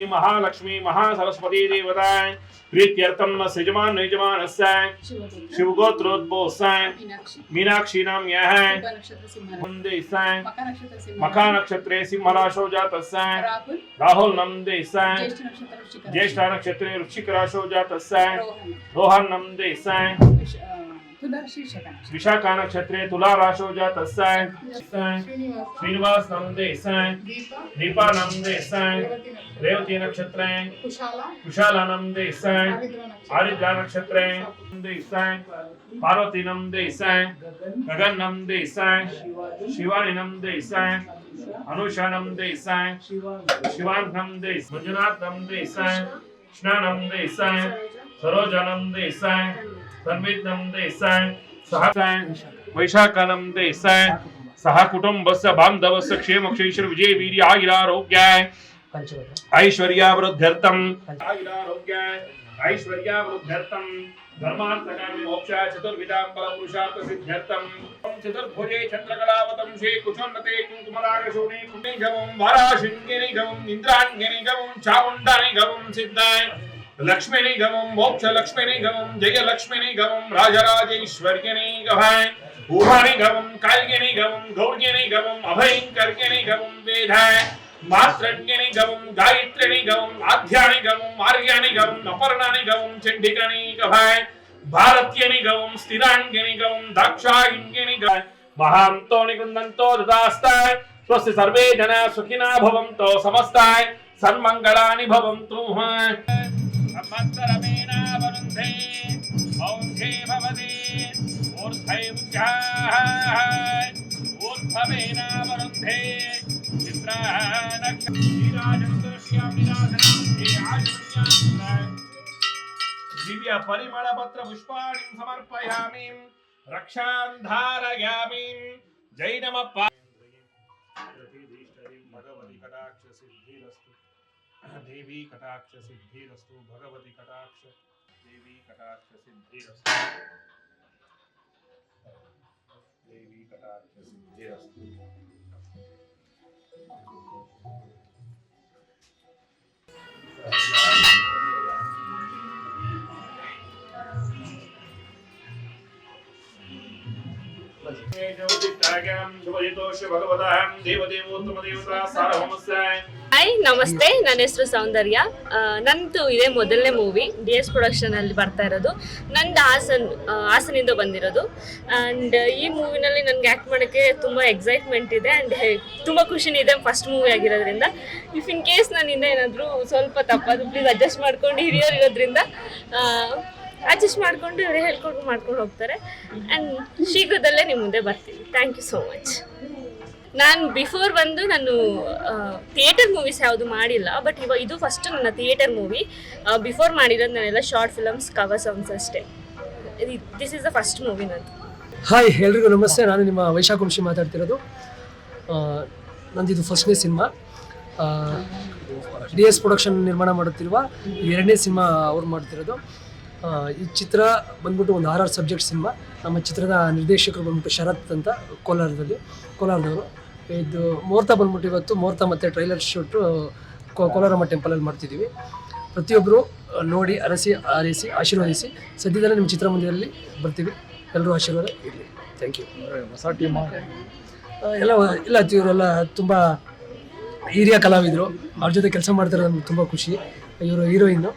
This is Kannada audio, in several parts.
महालक्ष्मी महासरस्वती देवताय प्रीत्यर्थम न सृजमान निजमानस्य शिवगोत्रोद्भोस्य मीनाक्षी नाम यह वंदे मका नक्षत्रे सिंहराशो जात राहुल नम दे ज्येष्ठ नक्षत्र वृश्चिक राशो जात रोहन। नम दे विशाखा नक्षत्रे तुला राशो जात श्रीनिवास नंदे सैन दीपा नंदे सैन रेवती नक्षत्र कुशाला नंदे सैन आरिद्रा नक्षत्र पार्वती नम सैन गगन नम सैन शिवानी नम सैन अनुषा नंदे सैन शिवान नंदे मंजुनाथ नम सैन कृष्णा नंदे सैन सरोजा नम सैन तन्विद्यं देसाय सहाय वैशाखनं देसाय सहा कुटुंबस्य बांधवस्य क्षेमक्षेत्र विजय वीर्य आयुरारोग्याय। ऐश्वर्यावृद्ध्यर्थम् आयुरारोग्याय ऐश्वर्यावृद्ध्यर्थं धर्मार्थकामि मोक्षाय चतुर्विधां फलपुरुषार्थसिद्ध्यर्थं चतुर्भुजे चन्द्रकलावतं श्रीकुशोन्नते कुङ्कुमरागशोणे पुण्यघवं सिद्धाय। लक्ष्मीनिगमं मोक्षलक्ष्मीनिगमं जयलक्ष्मीनिगमं राजराजेश्वर्यनिगमाय ऊहानिगमं काल्गिनिगमं गौर्यनिगमम् अभयङ्कर्यनिगमं वेधाय मात्रज्ञनिगमं गायत्रिनिगमम् आध्यानिगमम् आर्यानिगमम् अपर्णानिगमं चण्डिकनिगभाय भारत्यनिगमं स्थिराङ्गिनिगमं दाक्षायिङ्गिनिगमाय महान्तो निकुन्दन्तो ददास्ताय स्वस्य सर्वे जना सुखिना भवन्तो समस्ताय। भवन्तु। संवत्सरमेनावरुन्धे मौञ्झे भवति ऊर्ध्वैर्जाः ऊर्ध्वमेनावरुन्धे दिव्य परिमळ पत्र पुष्पाणि समर्पयामि। रक्षां धारयामि जय नमः। पा- भगवती कटाक्ष सिद्धिरस्तु देवी कटाक्ष सिद्धिरस्तु भगवती कटाक्ष। देवी कटाक्ष सिद्धिरस्तु देवी कटाक्ष सिद्धिरस्तु ಹಾಯ್ ನಮಸ್ತೆ. ನನ್ನ ಹೆಸರು ಸೌಂದರ್ಯ. ನಂದು ಇದೇ ಮೊದಲನೇ ಮೂವಿ ಡಿ ಎಸ್ ಪ್ರೊಡಕ್ಷನಲ್ಲಿ ಬರ್ತಾ ಇರೋದು. ನಂದು ಹಾಸನ್ ಹಾಸನಿಂದ ಬಂದಿರೋದು. ಆ್ಯಂಡ್ ಈ ಮೂವಿನಲ್ಲಿ ನನಗೆ ಆ್ಯಕ್ಟ್ ಮಾಡೋಕ್ಕೆ ತುಂಬ ಎಕ್ಸೈಟ್ಮೆಂಟ್ ಇದೆ ಆ್ಯಂಡ್ ತುಂಬ ಖುಷಿನೂ ಇದೆ ಫಸ್ಟ್ ಮೂವಿ ಆಗಿರೋದ್ರಿಂದ. ಇಫ್ ಇನ್ ಕೇಸ್ ನನ್ನಿಂದ ಏನಾದರೂ ಸ್ವಲ್ಪ ತಪ್ಪದು ಪ್ಲೀಸ್ ಅಡ್ಜಸ್ಟ್ ಮಾಡ್ಕೊಂಡು ಹಿರಿಯರು ಇರೋದ್ರಿಂದ ಅಡ್ಜಸ್ಟ್ ಮಾಡಿಕೊಂಡು ಇವರು ಹೇಳ್ಕೊಂಡು ಮಾಡ್ಕೊಂಡು ಹೋಗ್ತಾರೆ. ಆ್ಯಂಡ್ ಶೀಘ್ರದಲ್ಲೇ ನಿಮ್ಮ ಮುಂದೆ ಬರ್ತೀನಿ. ಥ್ಯಾಂಕ್ ಯು ಸೋ ಮಚ್ ನಾನು ಬಿಫೋರ್ ಬಂದು ನಾನು ಥಿಯೇಟರ್ ಮೂವೀಸ್ ಯಾವುದು ಮಾಡಿಲ್ಲ ಬಟ್ ಇವಾಗ ಇದು ಫಸ್ಟ್ ನನ್ನ ಥಿಯೇಟರ್ ಮೂವಿ ಬಿಫೋರ್ ಮಾಡಿರೋದು ನಾನೆಲ್ಲ ಶಾರ್ಟ್ ಫಿಲಮ್ಸ್ ಕವರ್ ಸಾಂಗ್ಸ್ ಅಷ್ಟೇ. This is the first movie ನಂದು. ಹಾಯ್ ಎಲ್ರಿಗೂ ನಮಸ್ತೆ. ನಾನು ನಿಮ್ಮ ವೈಶಾಖ ವಂಶಿ ಮಾತಾಡ್ತಿರೋದು. ನಂದಿದು ಫಸ್ಟ್ನೇ ಸಿನಿಮಾ ಡಿ ಎಸ್ ಪ್ರೊಡಕ್ಷನ್ ನಿರ್ಮಾಣ ಮಾಡುತ್ತಿರುವ ಎರಡನೇ ಸಿನಿಮಾ ಅವ್ರು ಮಾಡ್ತಿರೋದು. ಈ ಚಿತ್ರ ಬಂದ್ಬಿಟ್ಟು ಒಂದು ಆರ್ ಆರ್ ಸಬ್ಜೆಕ್ಟ್ ಸಿನಿಮಾ. ನಮ್ಮ ಚಿತ್ರದ ನಿರ್ದೇಶಕರು ಬಂದ್ಬಿಟ್ಟು ಶರತ್ ಅಂತ ಕೋಲಾರದಲ್ಲಿ ಕೋಲಾರದವರು. ಇದು ಮುಹೂರ್ತ ಬಂದ್ಬಿಟ್ಟು ಇವತ್ತು ಮುಹೂರ್ತ ಮತ್ತು ಟ್ರೈಲರ್ ಶೂಟು ಕೋಲಾರಮ್ಮ ಟೆಂಪಲಲ್ಲಿ ಮಾಡ್ತಿದ್ದೀವಿ. ಪ್ರತಿಯೊಬ್ಬರು ನೋಡಿ ಅರಸಿ ಆರಿಸಿ ಆಶೀರ್ವದಿಸಿ ಸದ್ಯದಲ್ಲೇ ನಿಮ್ಮ ಚಿತ್ರಮಂದಿರಲ್ಲಿ ಬರ್ತೀವಿ. ಎಲ್ಲರೂ ಆಶೀರ್ವಾದ ಇರಲಿ. ಥ್ಯಾಂಕ್ ಯು ಹೊಸ ಟೀಮ್ ಎಲ್ಲ ಇಲ್ಲ ಇವರೆಲ್ಲ ತುಂಬ ಹಿರಿಯ ಕಲಾವಿದರು. ಅವ್ರ ಜೊತೆ ಕೆಲಸ ಮಾಡ್ತಾರೆ ನಮ್ಗೆ ತುಂಬ ಖುಷಿ. ಇವರು ಹೀರೋಯಿನ್ನು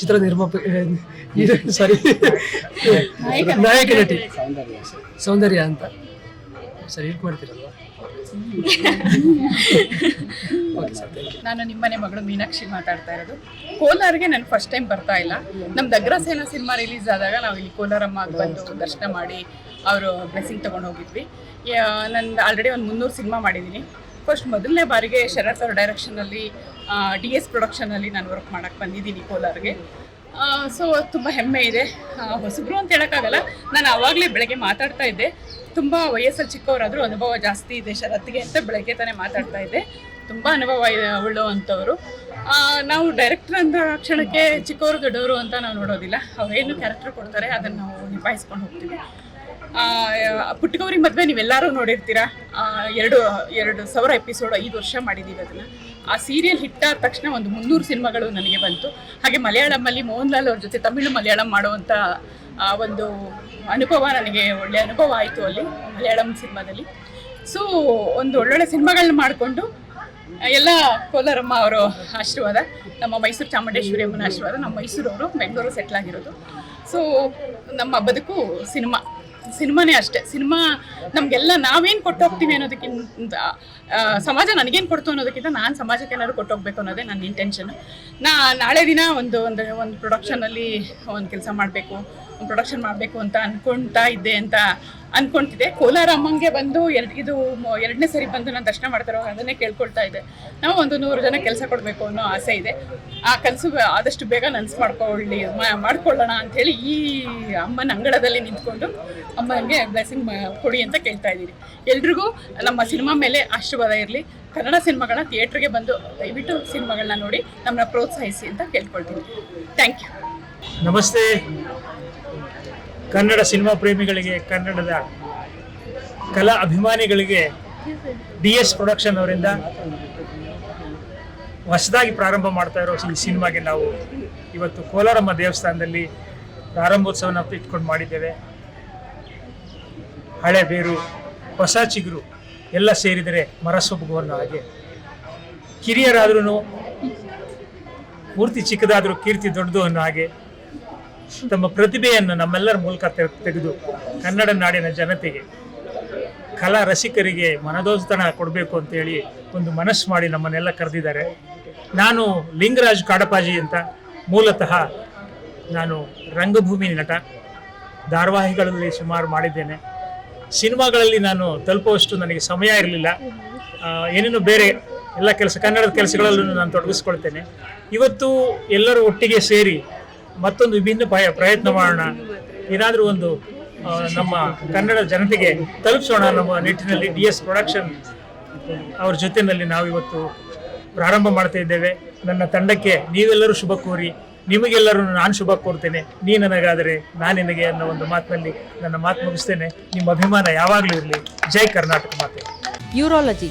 ಚಿತ್ರ ನಿರ್ಮಾಪ ಸಾರಿ ನಾಯಕ ನಟಿ. ಸೌಂದರ್ಯ ಅಂತ. ಸರಿ ಹೇಳ್ ಮಾಡ್ತೀರಲ್ವಾ? ನಾನು ನಿಮ್ಮನೆ ಮಗಳು ಮೀನಾಕ್ಷಿ ಮಾತಾಡ್ತಾ ಇರೋದು. ಕೋಲಾರ್ಗೆ ನಾನು ಫಸ್ಟ್ ಟೈಮ್ ಬರ್ತಾ ಇಲ್ಲ. ನಮ್ಮ ಅಗ್ರಸೇನ ಸಿನಿಮಾ ರಿಲೀಸ್ ಆದಾಗ ನಾವು ಇಲ್ಲಿ ಕೋಲಾರಮ್ಮ ಬಂದು ದರ್ಶನ ಮಾಡಿ ಅವರು ಬ್ಲೆಸ್ಸಿಂಗ್ ತಗೊಂಡು ಹೋಗಿದ್ವಿ. ನಂದು ಆಲ್ರೆಡಿ ಒಂದು ಮುನ್ನೂರು ಸಿನಿಮಾ ಮಾಡಿದ್ದೀನಿ ಫಸ್ಟ್ ಮೊದಲನೇ ಬಾರಿಗೆ ಶರತ್ ಅವ್ರ ಡೈರೆಕ್ಷನಲ್ಲಿ ಡಿ ಎಸ್ ಪ್ರೊಡಕ್ಷನಲ್ಲಿ ನಾನು ವರ್ಕ್ ಮಾಡೋಕ್ಕೆ ಬಂದಿದ್ದೀನಿ ಕೋಲಾರ್ಗೆ. ಸೊ ತುಂಬ ಹೆಮ್ಮೆ ಇದೆ. ಹೊಸಬ್ರು ಅಂತ ಹೇಳೋಕ್ಕಾಗಲ್ಲ ನಾನು ಆವಾಗಲೇ ಬೆಳಗ್ಗೆ ಮಾತಾಡ್ತಾ ಇದ್ದೆ. ತುಂಬ ವಯಸ್ಸಲ್ಲಿ ಚಿಕ್ಕವರಾದರೂ ಅನುಭವ ಜಾಸ್ತಿ ಇದೆ ಶರತ್ಗೆ ಅಂತ ಬೆಳಗ್ಗೆ ತಾನೇ ಮಾತಾಡ್ತಾ ಇದ್ದೆ. ತುಂಬ ಅನುಭವ ಆ, ನಾವು ಡೈರೆಕ್ಟರ್ ಅಂತ ಕ್ಷಣಕ್ಕೆ ಚಿಕ್ಕವರು ದೊಡ್ಡವರು ಅಂತ ನಾವು ನೋಡೋದಿಲ್ಲ. ಅವ್ರೇನು ಕ್ಯಾರೆಕ್ಟರ್ ಕೊಡ್ತಾರೆ ಅದನ್ನು ನಾವು ನಿಭಾಯಿಸ್ಕೊಂಡು ಹೋಗ್ತೀವಿ. ಪುಟ್ಟಗೌರಿ ಮದುವೆ ನೀವೆಲ್ಲರೂ ನೋಡಿರ್ತೀರಾ? ಎರಡು ಎರಡು ಸಾವಿರ ಎಪಿಸೋಡ್ ಐದು ವರ್ಷ ಮಾಡಿದ್ದೀವಿ ಅದನ್ನು. ಆ ಸೀರಿಯಲ್ ಹಿಟ್ ಆದ ತಕ್ಷಣ ಒಂದು ಮುನ್ನೂರು ಸಿನಿಮಾಗಳು ನನಗೆ ಬಂತು. ಹಾಗೆ ಮಲಯಾಳಮಲ್ಲಿ ಮೋಹನ್ ಲಾಲ್ ಅವ್ರ ಜೊತೆ ತಮಿಳು ಮಲಯಾಳಂ ಮಾಡುವಂಥ ಒಂದು ಅನುಭವ ನನಗೆ ಒಳ್ಳೆಯ ಅನುಭವ ಆಯಿತು ಅಲ್ಲಿ, ಮಲಯಾಳಂ ಸಿನಿಮಾದಲ್ಲಿ. ಸೊ ಒಂದು ಒಳ್ಳೊಳ್ಳೆ ಸಿನಿಮಾಗಳನ್ನ ಮಾಡಿಕೊಂಡು, ಎಲ್ಲ ಕೋಲಾರಮ್ಮ ಅವರ ಆಶೀರ್ವಾದ, ನಮ್ಮ ಮೈಸೂರು ಚಾಮುಂಡೇಶ್ವರಿ ಅಮ್ಮನ ಆಶೀರ್ವಾದ, ನಮ್ಮ ಮೈಸೂರವರು ಬೆಂಗಳೂರು ಸೆಟ್ಲ್ ಆಗಿರೋದು. ಸೊ ನಮ್ಮ ಬದುಕು ಸಿನಿಮಾ. ಸಿನಿಮಾನೇ ಅಷ್ಟೇ. ಸಿನಿಮಾ ನಮಗೆಲ್ಲ ನಾವೇನು ಕೊಟ್ಟೋಗ್ತೀವಿ ಅನ್ನೋದಕ್ಕಿಂತ ಸಮಾಜ ನನಗೇನು ಕೊಡ್ತು ಅನ್ನೋದಕ್ಕಿಂತ ನಾನು ಸಮಾಜಕ್ಕೆ ಏನಾದ್ರು ಕೊಟ್ಟೋಗ್ಬೇಕು ಅನ್ನೋದೇ ನನ್ನ ಇಂಟೆನ್ಷನ್ ನಾ ನಾಳೆ ದಿನ ಒಂದು ಒಂದು ಒಂದು ಪ್ರೊಡಕ್ಷನಲ್ಲಿ ಒಂದು ಕೆಲಸ ಮಾಡಬೇಕು. ಪ್ರೊಡಕ್ಷನ್ ಮಾಡಬೇಕು ಅಂತ ಅನ್ಕೊಂತಾ ಇದ್ದೆ ಅಂತ ಅನ್ಕೊಂತಿದ್ದೆ. ಕೋಲಾರ ಅಮ್ಮಂಗೆ ಬಂದು ಎರಡು, ಇದು ಎರಡನೇ ಸರಿ ಬಂದು ನಾನು ದರ್ಶನ ಮಾಡ್ತಾರೋ ಅದನ್ನೇ ಕೇಳ್ಕೊಳ್ತಾ ಇದ್ದೆ. ನಾವು ಒಂದು ನೂರು ಜನ ಕೆಲಸ ಕೊಡಬೇಕು ಅನ್ನೋ ಆಸೆ ಇದೆ. ಆ ಕನಸು ಆದಷ್ಟು ಬೇಗ ನನಸು ಮಾಡ್ಕೊಳ್ಳಿ ಮಾಡ್ಕೊಳ್ಳೋಣ ಅಂಥೇಳಿ ಈ ಅಮ್ಮನ ಅಂಗಳದಲ್ಲಿ ನಿಂತ್ಕೊಂಡು ಅಮ್ಮನಿಗೆ ಬ್ಲೆಸ್ಸಿಂಗ್ ಕೊಡಿ ಅಂತ ಕೇಳ್ತಾ ಇದ್ದೀನಿ. ಎಲ್ರಿಗೂ ನಮ್ಮ ಸಿನಿಮಾ ಮೇಲೆ ಆಶೀರ್ವಾದ ಇರಲಿ. ಕನ್ನಡ ಸಿನಿಮಾಗಳನ್ನ ಥಿಯೇಟ್ರಿಗೆ ಬಂದು ದಯವಿಟ್ಟು ಸಿನಿಮಾಗಳನ್ನ ನೋಡಿ ನಮ್ಮನ್ನ ಪ್ರೋತ್ಸಾಹಿಸಿ ಅಂತ ಕೇಳ್ಕೊಳ್ತೀನಿ. Thank you. ನಮಸ್ತೆ. ಕನ್ನಡ ಸಿನಿಮಾ ಪ್ರೇಮಿಗಳಿಗೆ, ಕನ್ನಡದ ಕಲಾ ಅಭಿಮಾನಿಗಳಿಗೆ ಡಿ ಎಸ್ ಪ್ರೊಡಕ್ಷನ್ ಅವರಿಂದ ಹೊಸದಾಗಿ ಪ್ರಾರಂಭ ಮಾಡ್ತಾ ಇರೋ ಈ ಸಿನಿಮಾಗೆ ನಾವು ಇವತ್ತು ಕೋಲಾರಮ್ಮ ದೇವಸ್ಥಾನದಲ್ಲಿ ಪ್ರಾರಂಭೋತ್ಸವನ ಇಟ್ಕೊಂಡು ಮಾಡಿದ್ದೇವೆ. ಹಳೆ ಬೇರು, ಹೊಸ ಚಿಗುರು ಎಲ್ಲ ಸೇರಿದರೆ ಮರಸೊಬ್ಬುವನ್ನು ಹಾಗೆ. ಕಿರಿಯರಾದ್ರೂ ಪೂರ್ತಿ ಚಿಕ್ಕದಾದರೂ ಕೀರ್ತಿ ದೊಡ್ಡದು ಅನ್ನೋ ಹಾಗೆ ತಮ್ಮ ಪ್ರತಿಭೆಯನ್ನು ನಮ್ಮೆಲ್ಲರ ಮೂಲಕ ತೆಗ್- ತೆಗೆದು ಕನ್ನಡ ನಾಡಿನ ಜನತೆಗೆ, ಕಲಾ ರಸಿಕರಿಗೆ ಮನದೋಸ್ತನ ಕೊಡಬೇಕು ಅಂತೇಳಿ ಒಂದು ಮನಸ್ಸು ಮಾಡಿ ನಮ್ಮನ್ನೆಲ್ಲ ಕರೆದಿದ್ದಾರೆ. ನಾನು ಲಿಂಗರಾಜ್ ಕಾಡಪಾಜಿ ಅಂತ ಮೂಲತಃ ನಾನು ರಂಗಭೂಮಿ ನಟ, ಧಾರಾವಾಹಿಗಳಲ್ಲಿ ಸುಮಾರು ಮಾಡಿದ್ದೇನೆ. ಸಿನಿಮಾಗಳಲ್ಲಿ ನಾನು ತಲುಪುವಷ್ಟು ನನಗೆ ಸಮಯ ಇರಲಿಲ್ಲ. ಏನೇನು ಬೇರೆ ಎಲ್ಲ ಕೆಲಸ, ಕನ್ನಡದ ಕೆಲಸಗಳಲ್ಲೂ ನಾನು ತೊಡಗಿಸ್ಕೊಳ್ತೇನೆ. ಇವತ್ತು ಎಲ್ಲರೂ ಒಟ್ಟಿಗೆ ಸೇರಿ ಮತ್ತೊಂದು ವಿಭಿನ್ನ ಪ್ರಯತ್ನ ಮಾಡೋಣ. ಏನಾದರೂ ಒಂದು ನಮ್ಮ ಕನ್ನಡ ಜನತೆಗೆ ತಲುಪಿಸೋಣ ನಮ್ಮ ನಿಟ್ಟಿನಲ್ಲಿ ಡಿ ಎಸ್ ಪ್ರೊಡಕ್ಷನ್ ಅವ್ರ ಜೊತೆಯಲ್ಲಿ ನಾವು ಇವತ್ತು ಪ್ರಾರಂಭ ಮಾಡ್ತಾ ಇದ್ದೇವೆ. ನನ್ನ ತಂಡಕ್ಕೆ ನೀವೆಲ್ಲರೂ ಶುಭ ಕೋರಿ, ನಿಮಗೆಲ್ಲರೂ ನಾನು ಶುಭ ಕೋರ್ತೇನೆ. ನೀ ನನಗಾದರೆ ನಾನು ನಿನಗೆ ಅನ್ನೋ ಒಂದು ಮಾತಿನಲ್ಲಿ ನನ್ನ ಮಾತು ಮುಗಿಸ್ತೇನೆ. ನಿಮ್ಮ ಅಭಿಮಾನ ಯಾವಾಗಲೂ ಇರಲಿ. ಜೈ ಕರ್ನಾಟಕ ಮಾತೆ. ಯೂರಾಲಜಿ.